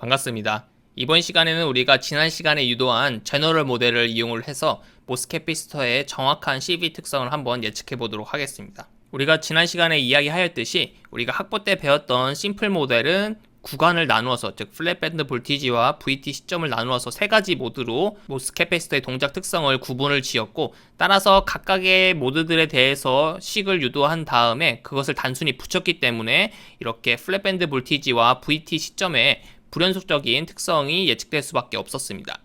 반갑습니다. 이번 시간에는 우리가 지난 시간에 유도한 제너럴 모델을 이용을 해서 모스캐피스터의 정확한 CV 특성을 한번 예측해 보도록 하겠습니다. 우리가 지난 시간에 이야기하였듯이 우리가 학부 때 배웠던 심플 모델은 구간을 나누어서 즉 플랫밴드 볼티지와 VT 시점을 나누어서 세 가지 모드로 모스 캐패시터의 동작 특성을 구분을 지었고 따라서 각각의 모드들에 대해서 식을 유도한 다음에 그것을 단순히 붙였기 때문에 이렇게 플랫밴드 볼티지와 VT 시점에 불연속적인 특성이 예측될 수밖에 없었습니다.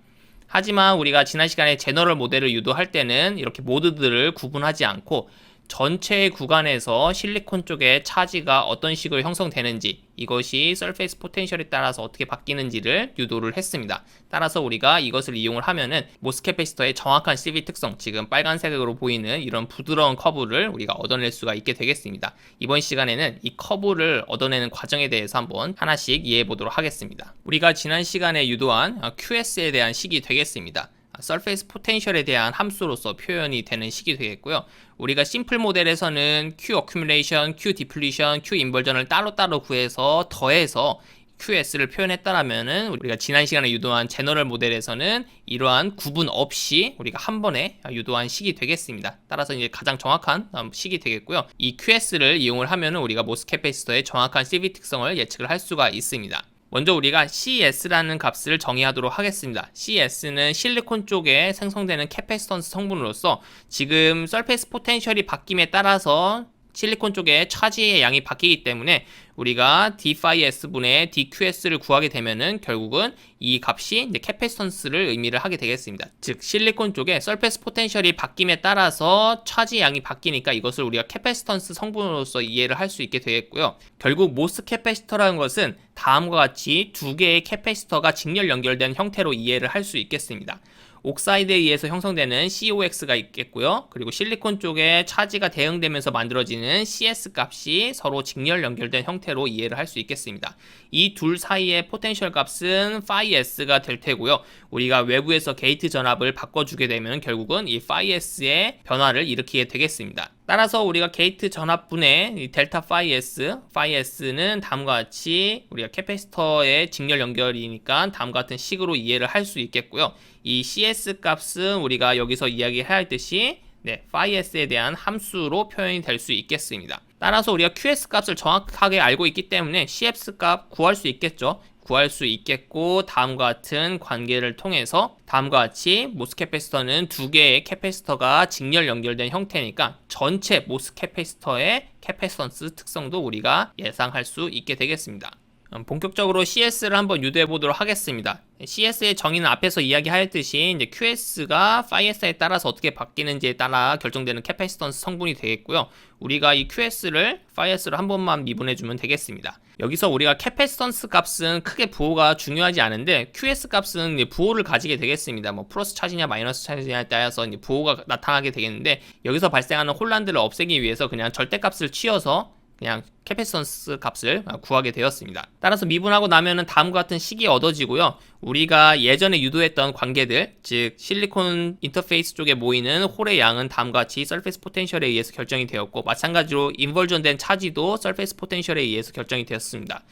하지만 우리가 지난 시간에 제너럴 모델을 유도할 때는 이렇게 모드들을 구분하지 않고 전체 구간에서 실리콘 쪽에 차지가 어떤 식으로 형성되는지 이것이 서페이스 포텐셜에 따라서 어떻게 바뀌는지를 유도를 했습니다. 따라서 우리가 이것을 이용을 하면은 모스 캐패시터의 정확한 CV 특성, 지금 빨간색으로 보이는 이런 부드러운 커브를 우리가 얻어낼 수가 있게 되겠습니다. 이번 시간에는 이 커브를 얻어내는 과정에 대해서 한번 하나씩 이해해 보도록 하겠습니다. 우리가 지난 시간에 유도한 QS에 대한 식이 되겠습니다. 서페이스 포텐셜에 대한 함수로서 표현이 되는 식이 되겠고요. 우리가 심플 모델에서는 Q 어큐뮬레이션, Q 디플리션, Q 인벌전을 따로따로 구해서 더해서 QS를 표현했다라면은 우리가 지난 시간에 유도한 제너럴 모델에서는 이러한 구분 없이 우리가 한 번에 유도한 식이 되겠습니다. 따라서 이제 가장 정확한 식이 되겠고요. 이 QS를 이용을 하면은 우리가 모스 캐패시터의 정확한 CV 특성을 예측을 할 수가 있습니다. 먼저 우리가 CS라는 값을 정의하도록 하겠습니다. CS는 실리콘 쪽에 생성되는 캐패시턴스 성분으로서 지금 서페이스 포텐셜이 바뀜에 따라서 실리콘 쪽에 차지의 양이 바뀌기 때문에 우리가 d phi s 분의 dqs를 구하게 되면은 결국은 이 값이 이제 캐패시턴스를 의미를 하게 되겠습니다. 즉 실리콘 쪽에 서페이스 포텐셜이 바뀜에 따라서 차지 양이 바뀌니까 이것을 우리가 캐패시턴스 성분으로서 이해를 할 수 있게 되겠고요. 결국 모스 캐패시터라는 것은 다음과 같이 두 개의 캐패시터가 직렬 연결된 형태로 이해를 할 수 있겠습니다. 옥사이드에 의해서 형성되는 COX가 있겠고요. 그리고 실리콘 쪽에 차지가 대응되면서 만들어지는 CS 값이 서로 직렬 연결된 형태 로 이해를 할 수 있겠습니다. 이 둘 사이의 포텐셜 값은 phi s가 될 테고요. 우리가 외부에서 게이트 전압을 바꿔주게 되면 결국은 이 phi s의 변화를 일으키게 되겠습니다. 따라서 우리가 게이트 전압분의 델타 phi s, phi s는 다음과 같이 우리가 캐패시터의 직렬 연결이니까 다음과 같은 식으로 이해를 할 수 있겠고요. 이 CS 값은 우리가 여기서 이야기해야 했듯이 네, phi s에 대한 함수로 표현이 될 수 있겠습니다. 따라서 우리가 QS 값을 정확하게 알고 있기 때문에 CX 값 구할 수 있겠죠. 구할 수 있겠고 다음과 같은 관계를 통해서 다음과 같이 모스 캐패시터는 두 개의 캐패시터가 직렬 연결된 형태니까 전체 모스 캐패시터의 캐패시턴스 특성도 우리가 예상할 수 있게 되겠습니다. 음, 본격적으로 CS를 한번 유도해 보도록 하겠습니다. CS의 정의는 앞에서 이야기하였듯이 이제 QS가 phi S에 따라서 어떻게 바뀌는지에 따라 결정되는 캐패시턴스 성분이 되겠고요. 우리가 이 QS를 phi S로 한 번만 미분해 주면 되겠습니다. 여기서 우리가 캐패시턴스 값은 크게 부호가 중요하지 않은데 QS 값은 부호를 가지게 되겠습니다. 뭐 플러스 차지냐 마이너스 차지냐에 따라서 부호가 나타나게 되겠는데 여기서 발생하는 혼란들을 없애기 위해서 그냥 절대값을 치어서 그냥 캐패시턴스 값을 구하게 되었습니다. 따라서 미분하고 나면은 다음과 같은 식이 얻어지고요. 우리가 예전에 유도했던 관계들, 즉 실리콘 인터페이스 쪽에 모이는 홀의 양은 다음과 같이 서페이스 포텐셜에 의해서 결정이 되었고 마찬가지로 인벌전된 차지도 서페이스 포텐셜에 의해서 결정이 되었습니다.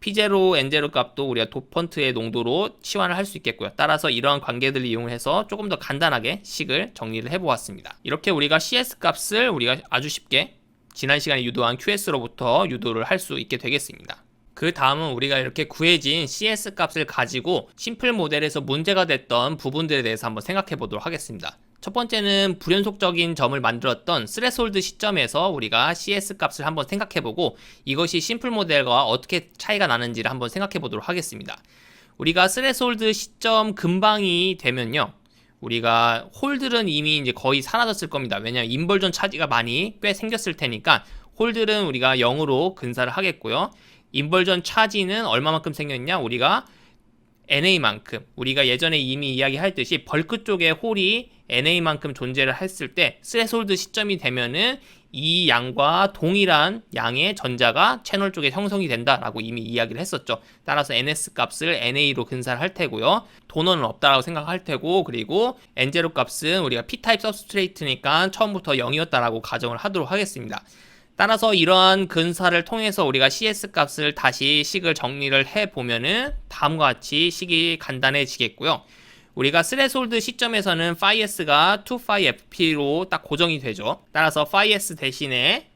P0, N0 값도 우리가 도펀트의 농도로 치환을 할 수 있겠고요. 따라서 이러한 관계들을 이용해서 조금 더 간단하게 식을 정리를 해보았습니다. 이렇게 우리가 CS 값을 우리가 아주 쉽게 지난 시간에 유도한 QS로부터 유도를 할 수 있게 되겠습니다. 그 다음은 우리가 이렇게 구해진 CS 값을 가지고 심플 모델에서 문제가 됐던 부분들에 대해서 한번 생각해 보도록 하겠습니다. 첫 번째는 불연속적인 점을 만들었던 스레솔드 시점에서 우리가 CS 값을 한번 생각해 보고 이것이 심플 모델과 어떻게 차이가 나는지를 한번 생각해 보도록 하겠습니다. 우리가 스레솔드 시점 근방이 되면요. 우리가 홀들은 이미 이제 거의 사라졌을 겁니다. 왜냐하면 인벌전 차지가 많이 꽤 생겼을 테니까 홀들은 우리가 0으로 근사를 하겠고요. 인벌전 차지는 얼마만큼 생겼냐? 우리가 NA만큼 우리가 예전에 이미 이야기했듯이 벌크 쪽에 홀이 NA만큼 존재를 했을 때 스레솔드 시점이 되면은 이 양과 동일한 양의 전자가 채널 쪽에 형성이 된다라고 이미 이야기를 했었죠. 따라서 NS 값을 NA로 근사를 할 테고요. 도너는 없다라고 생각할 테고 그리고 N0 값은 우리가 P 타입 서브스트레이트니까 처음부터 0이었다라고 가정을 하도록 하겠습니다. 따라서 이러한 근사를 통해서 우리가 CS 값을 다시 식을 정리를 해 보면은 다음과 같이 식이 간단해지겠고요. 우리가 스레솔드 시점에서는 phi-s가 2phi-fp로 딱 고정이 되죠. 따라서 phi-s 대신에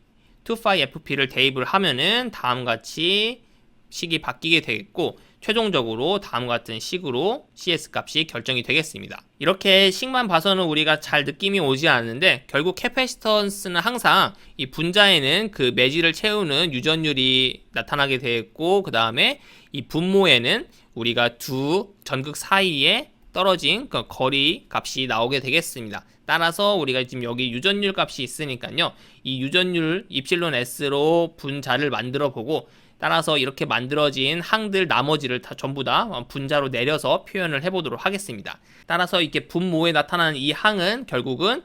2phi-fp를 대입을 하면은 다음과 같이 식이 바뀌게 되겠고 최종적으로 다음과 같은 식으로 CS 값이 결정이 되겠습니다. 이렇게 식만 봐서는 우리가 잘 느낌이 오지 않는데 결국 캐패시턴스는 항상 이 분자에는 그 매질을 채우는 유전율이 나타나게 되겠고 그 다음에 이 분모에는 우리가 두 전극 사이에 떨어진 그 거리 값이 나오게 되겠습니다. 따라서 우리가 지금 여기 유전율 값이 있으니까요. 이 유전율 입실론 s로 분자를 만들어 보고 따라서 이렇게 만들어진 항들 나머지를 다 전부 다 분자로 내려서 표현을 해보도록 하겠습니다. 따라서 이렇게 분모에 나타나는 이 항은 결국은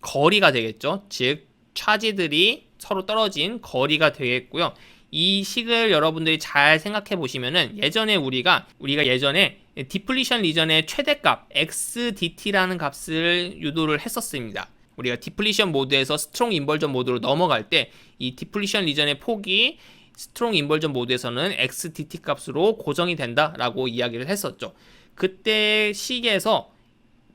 거리가 되겠죠. 즉 차지들이 서로 떨어진 거리가 되겠고요. 이 식을 여러분들이 잘 생각해 보시면은 예전에 우리가 우리가 예전에 디플리션 리전의 최대값 XDT라는 값을 유도를 했었습니다. 우리가 디플리션 모드에서 스트롱 인벌전 모드로 넘어갈 때 이 디플리션 리전의 폭이 스트롱 인벌전 모드에서는 XDT 값으로 고정이 된다라고 이야기를 했었죠. 그때 시기에서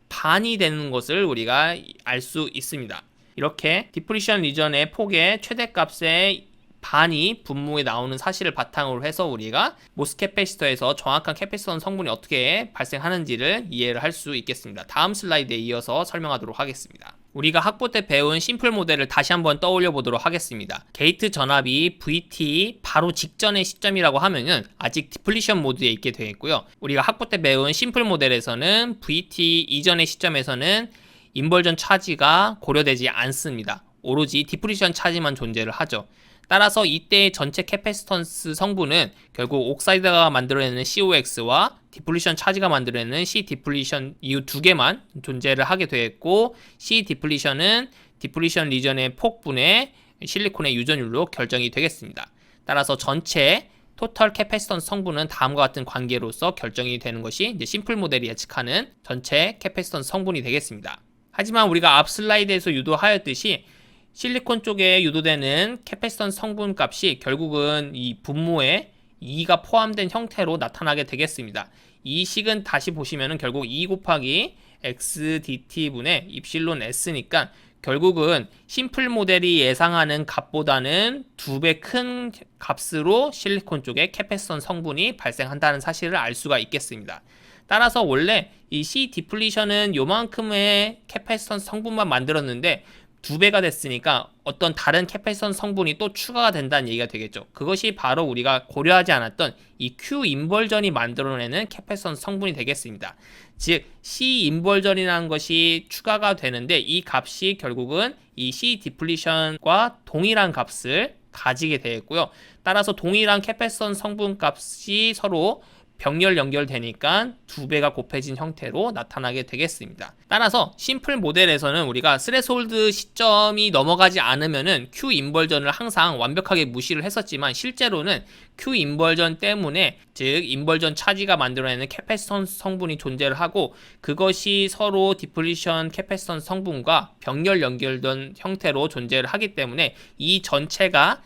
반이 되는 것을 우리가 알 수 있습니다. 이렇게 디프리션 리전의 폭의 최대값의 반이 분모에 나오는 사실을 바탕으로 해서 우리가 모스 캐패시터에서 정확한 캐패시터 성분이 어떻게 발생하는지를 이해를 할 수 있겠습니다. 다음 슬라이드에 이어서 설명하도록 하겠습니다. 우리가 학부 때 배운 심플 모델을 다시 한번 떠올려 보도록 하겠습니다. 게이트 전압이 VT 바로 직전의 시점이라고 하면은 아직 디플리션 모드에 있게 되어 있고요. 우리가 학부 때 배운 심플 모델에서는 VT 이전의 시점에서는 인벌전 차지가 고려되지 않습니다. 오로지 디플리션 차지만 존재를 하죠. 따라서 이때의 전체 캐패시턴스 성분은 결국 옥사이드가 만들어내는 COX와 디플리션 차지가 만들어내는 C 디플리션 이후 두 개만 존재를 하게 되었고 C 디플리션은 디플리션 리전의 폭분의 실리콘의 유전율로 결정이 되겠습니다. 따라서 전체 토탈 캐패시턴스 성분은 다음과 같은 관계로서 결정이 되는 것이 이제 심플 모델이 예측하는 전체 캐패시턴스 성분이 되겠습니다. 하지만 우리가 앞 슬라이드에서 유도하였듯이 실리콘 쪽에 유도되는 캐패시턴 성분 값이 결국은 이 분모에 2가 포함된 형태로 나타나게 되겠습니다. 이 식은 다시 보시면은 결국 2 곱하기 xdt분의 입실론 s니까 결국은 심플 모델이 예상하는 값보다는 두 배 큰 값으로 실리콘 쪽에 캐패시턴 성분이 발생한다는 사실을 알 수가 있겠습니다. 따라서 원래 이 C 디플리션은 요만큼의 캐패시턴 성분만 만들었는데 두 배가 됐으니까 어떤 다른 캐패션 성분이 또 추가가 된다는 얘기가 되겠죠. 그것이 바로 우리가 고려하지 않았던 이 Q 인벌전이 만들어내는 캐패션 성분이 되겠습니다. 즉 C 인벌전이라는 것이 추가가 되는데 이 값이 결국은 이 C 디플리션과 동일한 값을 가지게 되겠고요. 따라서 동일한 캐패션 성분 값이 서로 병렬 연결되니까 두 배가 곱해진 형태로 나타나게 되겠습니다. 따라서 심플 모델에서는 우리가 스레솔드 시점이 넘어가지 않으면은 Q 인벌전을 항상 완벽하게 무시를 했었지만 실제로는 Q 인벌전 때문에 즉 인벌전 차지가 만들어내는 캐패시턴 성분이 존재를 하고 그것이 서로 디플리션 캐패시턴 성분과 병렬 연결된 형태로 존재를 하기 때문에 이 전체가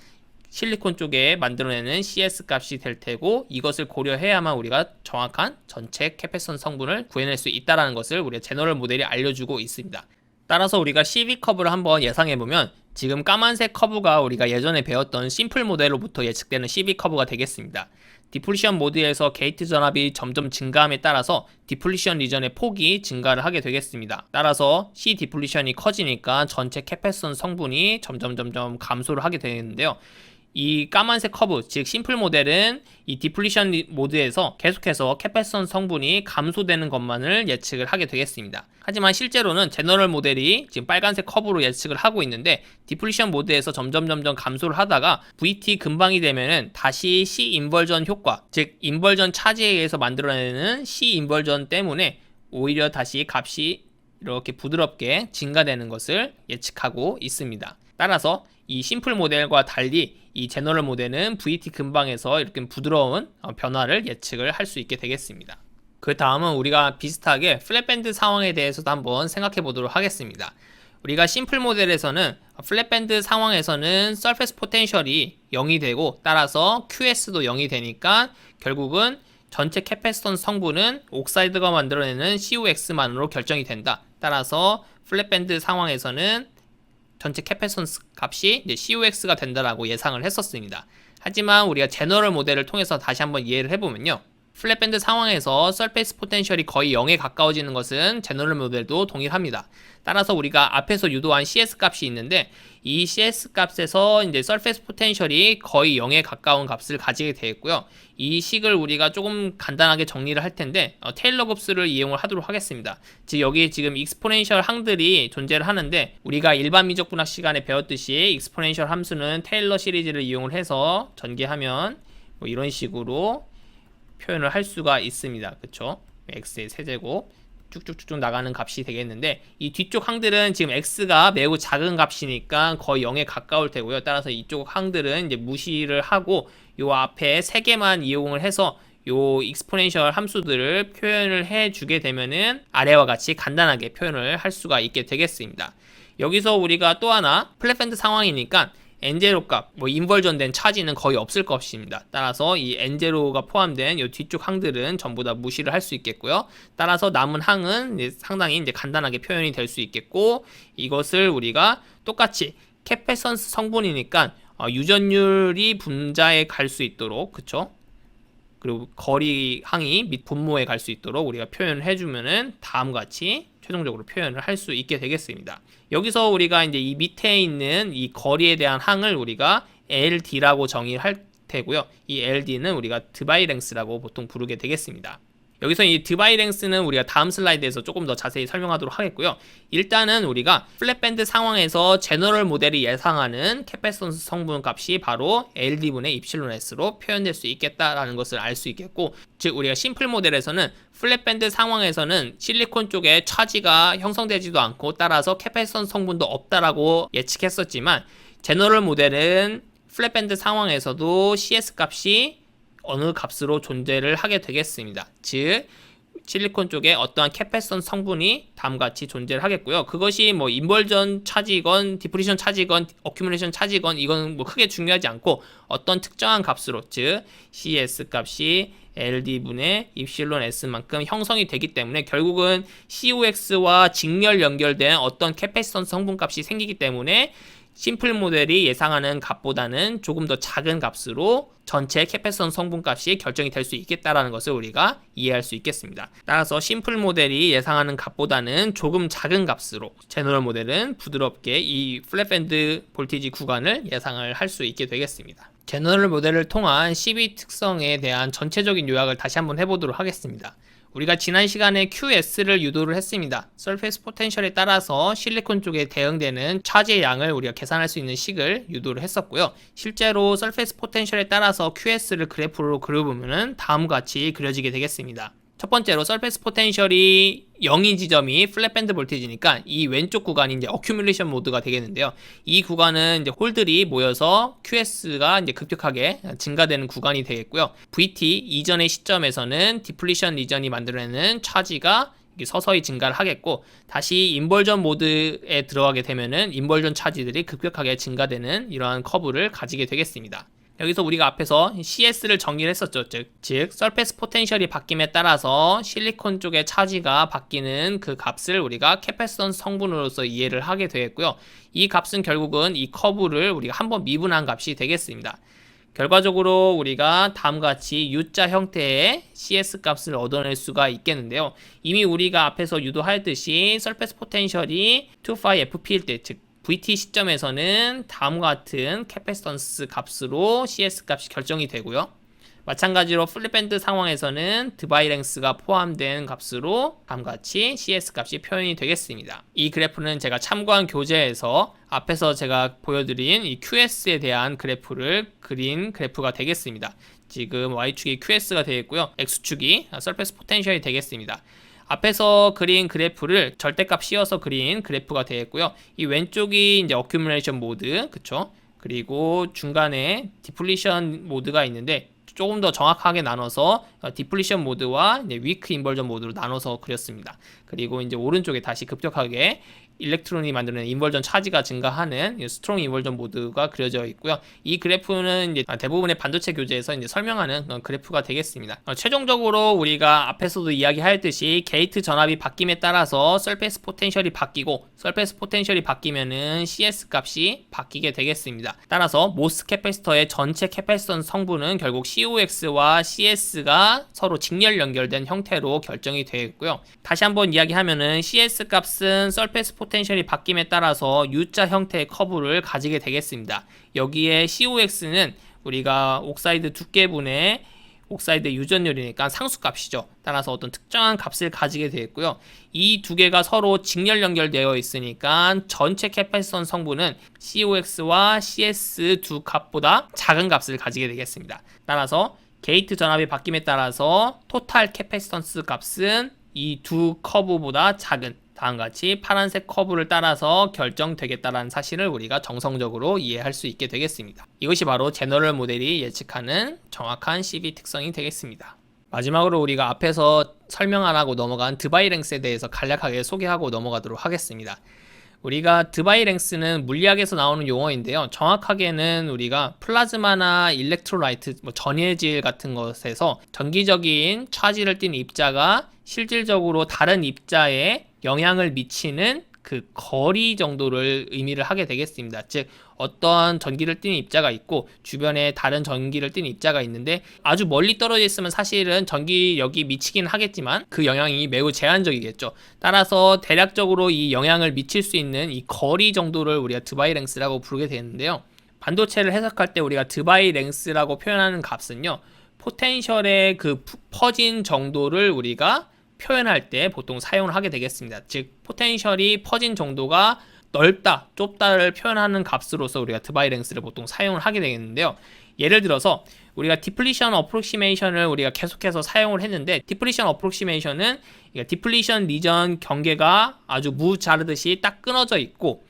실리콘 쪽에 만들어내는 CS 값이 될 테고 이것을 고려해야만 우리가 정확한 전체 캐패선 성분을 구해낼 수 있다는 것을 우리가 제너럴 모델이 알려주고 있습니다. 따라서 우리가 CV 커브를 한번 예상해보면 지금 까만색 커브가 우리가 예전에 배웠던 심플 모델로부터 예측되는 CV 커브가 되겠습니다. 디플리션 모드에서 게이트 전압이 점점 증가함에 따라서 디플리션 리전의 폭이 증가를 하게 되겠습니다. 따라서 C 디플리션이 커지니까 전체 캐패선 성분이 점점 점점 감소를 하게 되는데요. 이 까만색 커브, 즉 심플 모델은 이 디플리션 모드에서 계속해서 캐패선 성분이 감소되는 것만을 예측을 하게 되겠습니다. 하지만 실제로는 제너럴 모델이 지금 빨간색 커브로 예측을 하고 있는데 디플리션 모드에서 점점 점점 감소를 하다가 VT 근방이 되면은 다시 C 인벌전 효과, 즉 인벌전 차지에 의해서 만들어내는 C 인벌전 때문에 오히려 다시 값이 이렇게 부드럽게 증가되는 것을 예측하고 있습니다. 따라서 이 심플 모델과 달리 이 제너럴 모델은 VT 근방에서 이렇게 부드러운 어, 변화를 예측을 할 수 있게 되겠습니다. 그 다음은 우리가 비슷하게 플랫밴드 상황에 대해서도 한번 생각해 보도록 하겠습니다. 우리가 심플 모델에서는 플랫밴드 상황에서는 서페이스 포텐셜이 0이 되고 따라서 QS도 0이 되니까 결국은 전체 캐패시턴스 성분은 옥사이드가 만들어내는 COX만으로 결정이 된다. 따라서 플랫밴드 상황에서는 전체 캐패시턴스 값이 이제 COX가 된다라고 예상을 했었습니다. 하지만 우리가 제너럴 모델을 통해서 다시 한번 이해를 해보면요. 플랫밴드 상황에서 서페이스 포텐셜이 거의 0에 가까워지는 것은 제너럴 모델도 동일합니다. 따라서 우리가 앞에서 유도한 CS 값이 있는데 이 CS 값에서 이제 서페이스 포텐셜이 거의 0에 가까운 값을 가지게 되겠고요. 이 식을 우리가 조금 간단하게 정리를 할 텐데 어, 테일러 곱스를 이용을 하도록 하겠습니다. 즉 여기 지금 익스포넨셜 항들이 존재를 하는데 우리가 일반 미적 분학 시간에 배웠듯이 익스포넨셜 함수는 테일러 시리즈를 이용을 해서 전개하면 뭐 이런 식으로 표현을 할 수가 있습니다. 그쵸? x의 세제곱 쭉쭉쭉쭉 나가는 값이 되겠는데 이 뒤쪽 항들은 지금 x가 매우 작은 값이니까 거의 0에 가까울 테고요. 따라서 이쪽 항들은 이제 무시를 하고 요 앞에 세 개만 이용을 해서 요 익스포넨셜 함수들을 표현을 해 주게 되면은 아래와 같이 간단하게 표현을 할 수가 있게 되겠습니다. 여기서 우리가 또 하나 플랫밴드 상황이니까 n0 값, 뭐 인벌전된 차지는 거의 없을 것입니다. 따라서 이 n0가 포함된 이 뒤쪽 항들은 전부 다 무시를 할 수 있겠고요. 따라서 남은 항은 이제 상당히 이제 간단하게 표현이 될 수 있겠고 이것을 우리가 똑같이 캐페선스 성분이니까 어, 유전율이 분자에 갈 수 있도록 그쵸? 그리고 거리 항이 및 분모에 갈 수 있도록 우리가 표현을 해주면은 다음과 같이 최종적으로 표현을 할 수 있게 되겠습니다. 여기서 우리가 이제 이 밑에 있는 이 거리에 대한 항을 우리가 LD라고 정의할 테고요. 이 LD는 우리가 드바이랭스라고 보통 부르게 되겠습니다. 여기서 이 드바이랭스는 우리가 다음 슬라이드에서 조금 더 자세히 설명하도록 하겠고요. 일단은 우리가 플랫밴드 상황에서 제너럴 모델이 예상하는 캐패선스 성분 값이 바로 LD분의 입실론 S로 표현될 수 있겠다라는 것을 알 수 있겠고 즉 우리가 심플 모델에서는 플랫밴드 상황에서는 실리콘 쪽에 차지가 형성되지도 않고 따라서 캐패선스 성분도 없다라고 예측했었지만 제너럴 모델은 플랫밴드 상황에서도 CS 값이 어느 값으로 존재를 하게 되겠습니다. 즉 실리콘 쪽에 어떠한 캐패선 성분이 다음과 같이 존재를 하겠고요. 그것이 뭐 인벌전 차지건 디프리션 차지건 어큐뮬레이션 차지건 이건 뭐 크게 중요하지 않고 어떤 특정한 값으로 즉 CS 값이 LD분의 입실론 S만큼 형성이 되기 때문에 결국은 COX와 직렬 연결된 어떤 캐패선 성분 값이 생기기 때문에 심플 모델이 예상하는 값보다는 조금 더 작은 값으로 전체 캐패선 성분값이 결정이 될 수 있겠다라는 것을 우리가 이해할 수 있겠습니다. 따라서 심플 모델이 예상하는 값보다는 조금 작은 값으로 제너럴 모델은 부드럽게 이 플랫밴드 볼티지 구간을 예상을 할 수 있게 되겠습니다. 제너럴 모델을 통한 CV 특성에 대한 전체적인 요약을 다시 한번 해보도록 하겠습니다. 우리가 지난 시간에 QS를 유도를 했습니다. Surface Potential에 따라서 실리콘 쪽에 대응되는 차지의 양을 우리가 계산할 수 있는 식을 유도를 했었고요. 실제로 Surface Potential에 따라서 QS를 그래프로 그려보면 다음과 같이 그려지게 되겠습니다. 첫 번째로 서페이스 포텐셜이 0인 지점이 플랫밴드 볼티지니까 이 왼쪽 구간이 이제 어큐뮬레이션 모드가 되겠는데요. 이 구간은 이제 홀들이 모여서 QS가 이제 급격하게 증가되는 구간이 되겠고요. VT 이전의 시점에서는 디플리션 리전이 만들어내는 차지가 서서히 증가를 하겠고 다시 인벌전 모드에 들어가게 되면은 인벌전 차지들이 급격하게 증가되는 이러한 커브를 가지게 되겠습니다. 여기서 우리가 앞에서 CS를 정의를 했었죠. 즉, 즉 서페이스 포텐셜이 바뀜에 따라서 실리콘 쪽의 차지가 바뀌는 그 값을 우리가 캐패선 성분으로서 이해를 하게 되겠고요. 이 값은 결국은 이 커브를 우리가 한번 미분한 값이 되겠습니다. 결과적으로 우리가 다음과 같이 U자 형태의 CS 값을 얻어낼 수가 있겠는데요. 이미 우리가 앞에서 유도하였듯이 서페이스 포텐셜이 2phi-fp일 때, 즉 VT 시점에서는 다음과 같은 캐패시턴스 값으로 CS 값이 결정이 되고요. 마찬가지로 플립밴드 상황에서는 드바이랭스가 포함된 값으로 다음과 같이 CS 값이 표현이 되겠습니다. 이 그래프는 제가 참고한 교재에서 앞에서 제가 보여드린 이 QS에 대한 그래프를 그린 그래프가 되겠습니다. 지금 Y축이 QS가 되겠고요. X축이 서페이스 포텐셜이 되겠습니다. 앞에서 그린 그래프를 절대값 씌워서 그린 그래프가 되겠고요. 이 왼쪽이 이제 어큐뮬레이션 모드, 그쵸? 그리고 중간에 디플리션 모드가 있는데 조금 더 정확하게 나눠서 디플리션 모드와 위크 인벌전 모드로 나눠서 그렸습니다. 그리고 이제 오른쪽에 다시 급격하게 일렉트론이 만드는 인벌전 차지가 증가하는 이 스트롱 인벌전 모드가 그려져 있고요. 이 그래프는 이제 대부분의 반도체 교재에서 이제 설명하는 그래프가 되겠습니다. 어, 최종적으로 우리가 앞에서도 이야기하였듯이 게이트 전압이 바뀜에 따라서 서페이스 포텐셜이 바뀌고 서페이스 포텐셜이 바뀌면은 CS 값이 바뀌게 되겠습니다. 따라서 모스 캐패시터의 전체 캐패시턴 성분은 결국 COX와 CS가 서로 직렬 연결된 형태로 결정이 되겠고요. 다시 한번 이야기하면은 CS 값은 서페이스 포텐셜 이 바뀜에 따라서 U자 형태의 커브를 가지게 되겠습니다. 여기에 COX는 우리가 옥사이드 두께분의 옥사이드 유전율이니까 상수값이죠. 따라서 어떤 특정한 값을 가지게 되겠고요. 이 두 개가 서로 직렬 연결되어 있으니까 전체 캐패시턴 성분은 COX와 CS 두 값보다 작은 값을 가지게 되겠습니다. 따라서 게이트 전압의 바뀜에 따라서 토탈 캐패시턴스 값은 이 두 커브보다 작은 다음과 같이 파란색 커브를 따라서 결정되겠다라는 사실을 우리가 정성적으로 이해할 수 있게 되겠습니다. 이것이 바로 제너럴 모델이 예측하는 정확한 CV 특성이 되겠습니다. 마지막으로 우리가 앞에서 설명 안 하고 넘어간 드바이랭스에 대해서 간략하게 소개하고 넘어가도록 하겠습니다. 우리가 드바이랭스는 물리학에서 나오는 용어인데요. 정확하게는 우리가 플라즈마나 일렉트로라이트, 뭐 전해질 같은 것에서 전기적인 차지를 띤 입자가 실질적으로 다른 입자에 영향을 미치는 그 거리 정도를 의미를 하게 되겠습니다. 즉 어떤 전기를 띠는 입자가 있고 주변에 다른 전기를 띠는 입자가 있는데 아주 멀리 떨어져 있으면 사실은 전기력이 미치긴 하겠지만 그 영향이 매우 제한적이겠죠. 따라서 대략적으로 이 영향을 미칠 수 있는 이 거리 정도를 우리가 드바이랭스라고 부르게 되는데요. 반도체를 해석할 때 우리가 드바이랭스라고 표현하는 값은요. 포텐셜의 그 퍼진 정도를 우리가 표현할 때 보통 사용을 하게 되겠습니다. 즉 포텐셜이 퍼진 정도가 넓다, 좁다를 표현하는 값으로서 우리가 드바이랭스를 보통 사용을 하게 되겠는데요. 예를 들어서 우리가 디플리션 어프로시메이션을 우리가 계속해서 사용을 했는데 디플리션 어프로시메이션은 디플리션 리전 경계가 아주 무 자르듯이 딱 끊어져 있고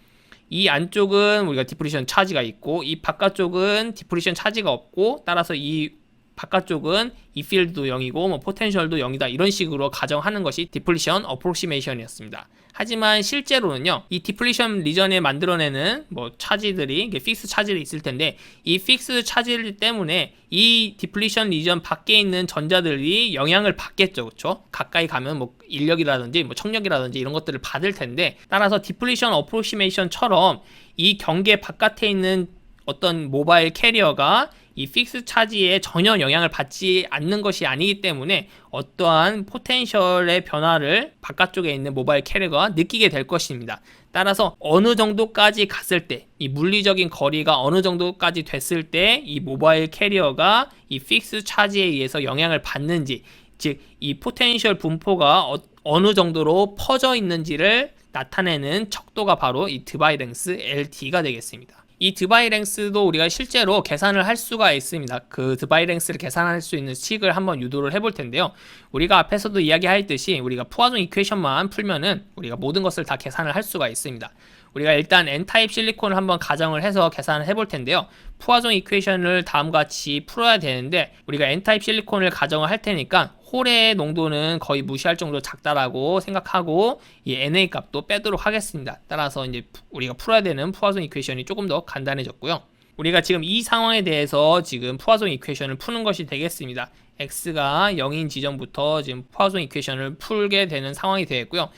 이 안쪽은 우리가 디플리션 차지가 있고 이 바깥쪽은 디플리션 차지가 없고 따라서 이 바깥쪽은 이 필드도 0이고 뭐 포텐셜도 0이다 이런 식으로 가정하는 것이 디플리션 어프로시메이션이었습니다. 하지만 실제로는요. 이 디플리션 리전에 만들어내는 뭐 차지들이 이게 픽스 차지들이 있을 텐데 이 픽스 차지들 때문에 이 디플리션 리전 밖에 있는 전자들이 영향을 받겠죠. 그렇죠? 가까이 가면 뭐 인력이라든지 뭐 청력이라든지 이런 것들을 받을 텐데 따라서 디플리션 어프로시메이션처럼 이 경계 바깥에 있는 어떤 모바일 캐리어가 이 픽스 차지에 전혀 영향을 받지 않는 것이 아니기 때문에 어떠한 포텐셜의 변화를 바깥쪽에 있는 모바일 캐리어가 느끼게 될 것입니다. 따라서 어느 정도까지 갔을 때, 이 물리적인 거리가 어느 정도까지 됐을 때 이 모바일 캐리어가 이 픽스 차지에 의해서 영향을 받는지, 즉 이 포텐셜 분포가 어, 어느 정도로 퍼져 있는지를 나타내는 척도가 바로 이 드바이랭스 LT가 되겠습니다. 이 드바이랭스도 우리가 실제로 계산을 할 수가 있습니다. 그 드바이랭스를 계산할 수 있는 식을 한번 유도를 해볼 텐데요. 우리가 앞에서도 이야기했듯이 우리가 푸아종 이퀘이션만 풀면은 우리가 모든 것을 다 계산을 할 수가 있습니다. 우리가 일단 N타입 실리콘을 한번 가정을 해서 계산을 해볼 텐데요. 푸아종 이퀘이션을 다음과 같이 풀어야 되는데 우리가 N타입 실리콘을 가정을 할 테니까 홀의 농도는 거의 무시할 정도로 작다라고 생각하고 이 NA 값도 빼도록 하겠습니다. 따라서 이제 우리가 풀어야 되는 푸아종 이퀘이션이 조금 더 간단해졌고요. 우리가 지금 이 상황에 대해서 지금 푸아종 이퀘이션을 푸는 것이 되겠습니다. x가 0인 지점부터 지금 푸아종 이퀘이션을 풀게 되는 상황이 되겠고요.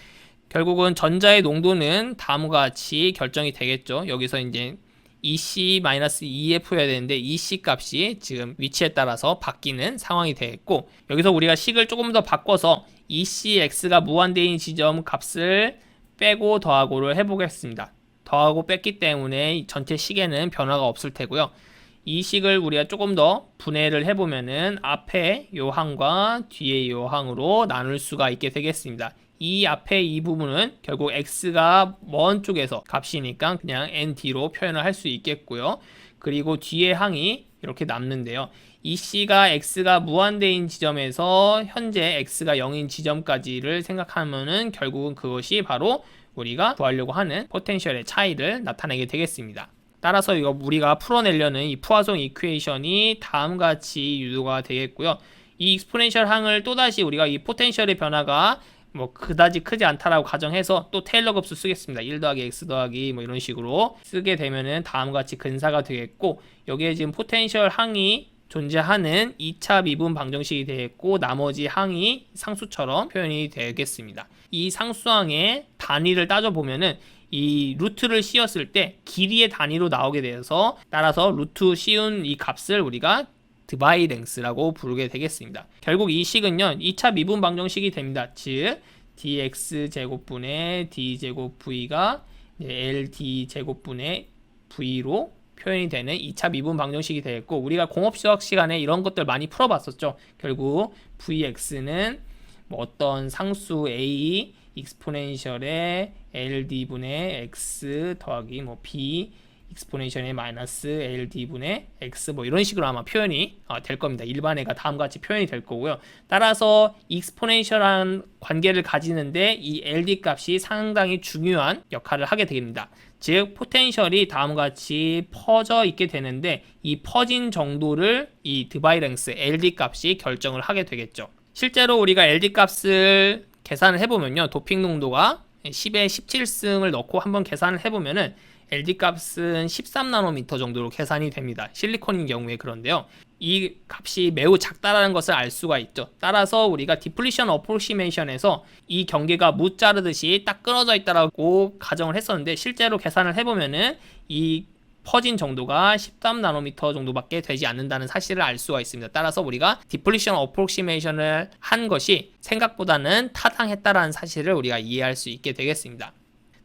결국은 전자의 농도는 다음과 같이 결정이 되겠죠. 여기서 이제 EC-2F여야 되는데 EC 값이 지금 위치에 따라서 바뀌는 상황이 되겠고 여기서 우리가 식을 조금 더 바꿔서 ECX가 무한대인 지점 값을 빼고 더하고를 해보겠습니다. 더하고 뺐기 때문에 전체 식에는 변화가 없을 테고요. 이 식을 우리가 조금 더 분해를 해보면은 앞에 요 항과 뒤에 요 항으로 나눌 수가 있게 되겠습니다. 이 앞에 이 부분은 결국 x가 먼 쪽에서 값이니까 그냥 nd로 표현을 할 수 있겠고요. 그리고 뒤에 항이 이렇게 남는데요. 이 c가 x가 무한대인 지점에서 현재 x가 0인 지점까지를 생각하면은 결국은 그것이 바로 우리가 구하려고 하는 포텐셜의 차이를 나타내게 되겠습니다. 따라서 이거 우리가 풀어내려는 이 푸아송 이퀘이션이 다음과 같이 유도가 되겠고요. 이 익스포넨셜 항을 또다시 우리가 이 포텐셜의 변화가 뭐 그다지 크지 않다라고 가정해서 또 테일러 급수 쓰겠습니다. 1 더하기 x 더하기 뭐 이런 식으로 쓰게 되면은 다음과 같이 근사가 되겠고 여기에 지금 포텐셜 항이 존재하는 2차 미분 방정식이 되겠고 나머지 항이 상수처럼 표현이 되겠습니다. 이 상수항의 단위를 따져 보면은 이 루트를 씌웠을 때 길이의 단위로 나오게 되어서 따라서 루트 씌운 이 값을 우리가 드바이랭스라고 부르게 되겠습니다. 결국 이 식은요 2차 미분 방정식이 됩니다. 즉 dx 제곱분의 d 제곱 v가 ld 제곱분의 v로 표현이 되는 2차 미분 방정식이 되겠고 우리가 공업 수학 시간에 이런 것들 많이 풀어봤었죠. 결국 vx는 뭐 어떤 상수 a 익스포넨셜의 ld분의 x 더하기 뭐 b 익스포넨셜의 마이너스 ld분의 x 뭐 이런 식으로 아마 표현이 어, 될 겁니다. 일반 애가 다음과 같이 표현이 될 거고요. 따라서 익스포넨셜한 관계를 가지는데 이 ld 값이 상당히 중요한 역할을 하게 됩니다. 즉 포텐셜이 다음과 같이 퍼져 있게 되는데 이 퍼진 정도를 이 드바이랭스 ld 값이 결정을 하게 되겠죠. 실제로 우리가 ld 값을 계산을 해보면요 도핑 농도가 10에 17승을 넣고 한번 계산을 해보면은 LD 값은 13나노미터 정도로 계산이 됩니다. 실리콘인 경우에 그런데요. 이 값이 매우 작다라는 것을 알 수가 있죠. 따라서 우리가 디플리션 어프로시메이션에서 이 경계가 무 자르듯이 딱 끊어져 있다라고 가정을 했었는데 실제로 계산을 해보면은 이 퍼진 정도가 13나노미터 정도밖에 되지 않는다는 사실을 알 수가 있습니다. 따라서 우리가 디플리션 어프로시메이션을 한 것이 생각보다는 타당했다라는 사실을 우리가 이해할 수 있게 되겠습니다.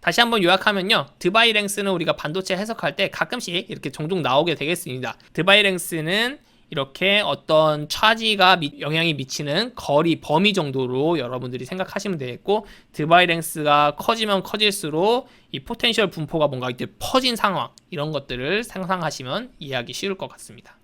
다시 한번 요약하면요. 드바이랭스는 우리가 반도체 해석할 때 가끔씩 이렇게 종종 나오게 되겠습니다. 드바이랭스는 이렇게 어떤 차지가 미, 영향이 미치는 거리 범위 정도로 여러분들이 생각하시면 되겠고 드바이랭스가 커지면 커질수록 이 포텐셜 분포가 뭔가 이렇게 퍼진 상황 이런 것들을 상상하시면 이해하기 쉬울 것 같습니다.